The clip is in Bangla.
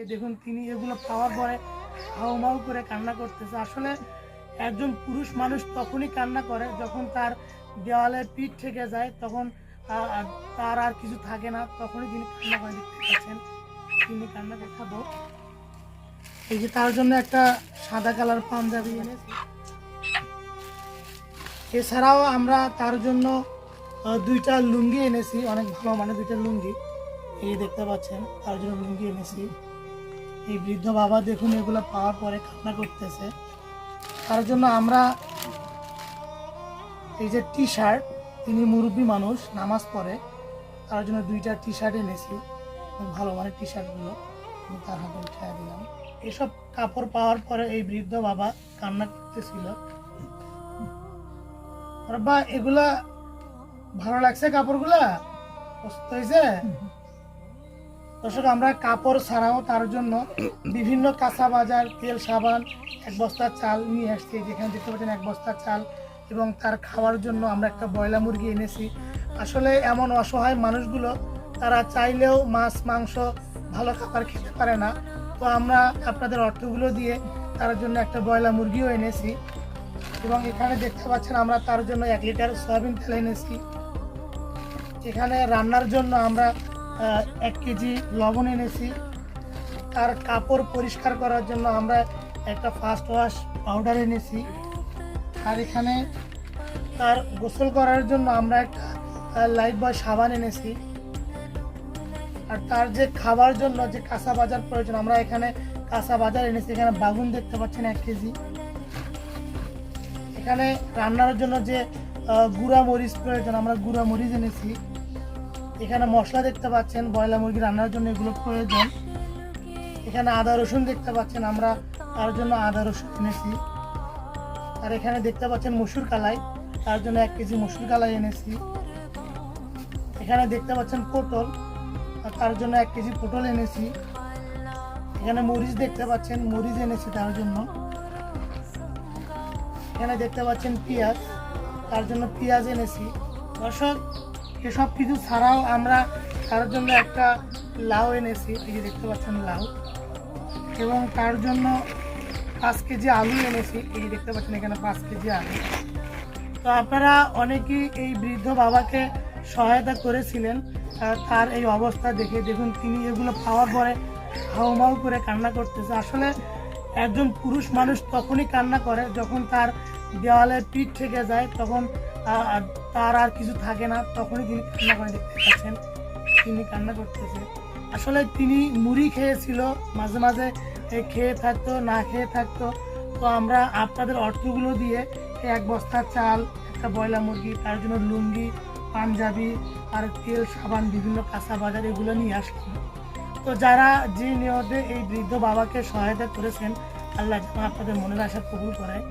এই দেখুন, তিনি এগুলো পাওয়ার পরে হাউমাউ করে কান্না করতেছে। আসলে একজন পুরুষ মানুষ তখনই কান্না করে যখন তার দেওয়ালে পিঠ থেকে যায়, তখন তার আর কিছু থাকে না। তখনই তিনি কান্না করে দেখতে পাচ্ছেন। তিনি কান্না দেখাবো। এই যে তার জন্য একটা সাদা কালার পাঞ্জাবি এনেছি। এছাড়াও আমরা তার জন্য দুইটা লুঙ্গি এনেছি, অনেক ভালো মানে দুইটা লুঙ্গি। এই দেখতে পাচ্ছেন, তার জন্য লুঙ্গি এনেছি। এই বৃদ্ধ বাবা দেখুন এগুলো পাওয়ার পরে কান্না করতেছে। তার জন্য আমরা এই যে টি শার্ট তিনি মুরব্বী মানুষ, নামাজ পড়ে। তার জন্য দুইটা টি শার্ট এনেছি ভালো মানে টি শার্টগুলো আমি তার হাতে উঠিয়ে দিলাম। এসব কাপড় পাওয়ার পরে এই বৃদ্ধ বাবা কান্না করতেছিল। বা এগুলা ভালো লাগছে কাপড়গুলা? পছন্দ হয়েছে? দর্শক, আমরা কাপড় ছাড়াও তার জন্য বিভিন্ন কাঁচা বাজার, তেল, সাবান, এক বস্তা চাল নিয়ে আসছি। যেখানে দেখতে পাচ্ছেন এক বস্তা চাল এবং তার খাওয়ার জন্য আমরা একটা বয়লা মুরগি এনেছি। আসলে এমন অসহায় মানুষগুলো, তারা চাইলেও মাছ, মাংস ভালো খাবার খেতে পারে না। তো আমরা আপনাদের অর্থগুলো দিয়ে তার জন্য একটা বয়লা মুরগিও এনেছি এবং এখানে দেখতে পাচ্ছেন আমরা তার জন্য এক লিটার সয়াবিন তেল এনেছি। এখানে রান্নার জন্য আমরা এক কেজি লবণ এনেছি। তার কাপড় পরিষ্কার করার জন্য আমরা একটা ফার্স্ট ওয়াশ পাউডার এনেছি। আর এখানে তার গোসল করার জন্য আমরা একটা লাইট বয় সাবান এনেছি। আর তার যে খাবার জন্য যে কাঁচা বাজার প্রয়োজন, আমরা এখানে কাঁচা বাজার এনেছি। এখানে বাগুন দেখতে পাচ্ছেন এক কেজি। এখানে রান্নার জন্য যে গুঁড়া মরিচ প্রয়োজন, আমরা গুঁড়া মরিচ এনেছি। এখানে মশলা দেখতে পাচ্ছেন বয়লা মুরগি রান্নার জন্য এগুলো প্রয়োজন। এখানে আদা, রসুন দেখতে পাচ্ছেন আমরা, তার জন্য আদা, রসুন এনেছি। আর এখানে দেখতে পাচ্ছেন মসুর কালাই, তার জন্য এক কেজি মসুর কালাই এনেছি। এখানে দেখতে পাচ্ছেন পটল, আর তার জন্য এক কেজি পটল এনেছি। এখানে মরিচ দেখতে পাচ্ছেন, মরিচ এনেছি তার জন্য। এখানে দেখতে পাচ্ছেন পেঁয়াজ, তার জন্য পেঁয়াজ এনেছি। দর্শক এসব কিছু ছাড়াও আমরা তার জন্য একটা লাউ এনেছি, এই যে দেখতে পাচ্ছেন লাউ। এবং তার জন্য পাঁচ কেজি আলু এনেছি, এই যে দেখতে পাচ্ছেন এখানে পাঁচ কেজি আলু। তো আপনারা অনেকেই এই বৃদ্ধ বাবাকে সহায়তা করেছিলেন তার এই অবস্থা দেখে দেখুন, তিনি এগুলো পাওয়ার পরে হাউমাউ করে কান্না করতেছে। আসলে একজন পুরুষ মানুষ তখনই কান্না করে, যখন তার দেওয়ালে পিঠ থেকে যায়, তখন তার আর কিছু থাকে না। তখনই তিনি কান্না করে দেখতে পাচ্ছেন। তিনি কান্না করতেছে। আসলে তিনি মুড়ি খেয়েছিল, মাঝে মাঝে খেয়ে থাকতো, না খেয়ে থাকতো। তো আমরা আপনাদের অর্থগুলো দিয়ে এক বস্তা চাল, একটা বয়লা মুরগি, তার জন্য লুঙ্গি, পাঞ্জাবি আর তেল, সাবান, বিভিন্ন কাঁচা বাজার এগুলো নিয়ে আসলাম। তো যারা যে নিয়তে এই বৃদ্ধ বাবাকে সহায়তা করেছেন, আল্লাহ আপনাদের মনের আশা কবুল করায়।